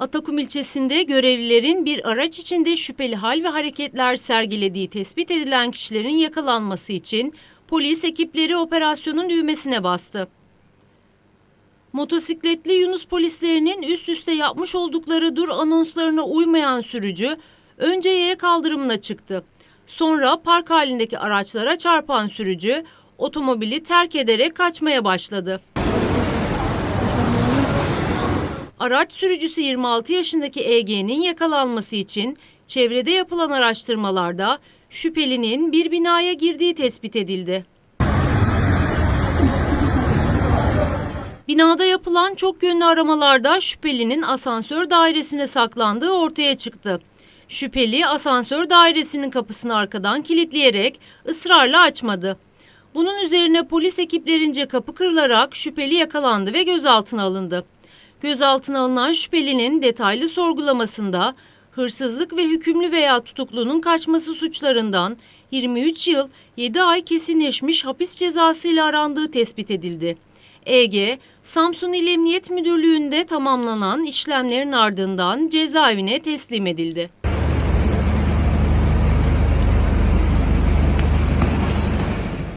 Atakum ilçesinde görevlilerin bir araç içinde şüpheli hal ve hareketler sergilediği tespit edilen kişilerin yakalanması için polis ekipleri operasyonun düğmesine bastı. Motosikletli Yunus polislerinin üst üste yapmış oldukları dur anonslarına uymayan sürücü önce yaya kaldırımına çıktı. Sonra park halindeki araçlara çarpan sürücü otomobili terk ederek kaçmaya başladı. Araç sürücüsü 26 yaşındaki EG'nin yakalanması için çevrede yapılan araştırmalarda şüphelinin bir binaya girdiği tespit edildi. Binada yapılan çok yönlü aramalarda şüphelinin asansör dairesine saklandığı ortaya çıktı. Şüpheli asansör dairesinin kapısını arkadan kilitleyerek ısrarla açmadı. Bunun üzerine polis ekiplerince kapı kırılarak şüpheli yakalandı ve gözaltına alındı. Gözaltına alınan şüphelinin detaylı sorgulamasında hırsızlık ve hükümlü veya tutuklunun kaçması suçlarından 23 yıl 7 ay kesinleşmiş hapis cezası ile arandığı tespit edildi. EG, Samsun İl Emniyet Müdürlüğü'nde tamamlanan işlemlerin ardından cezaevine teslim edildi.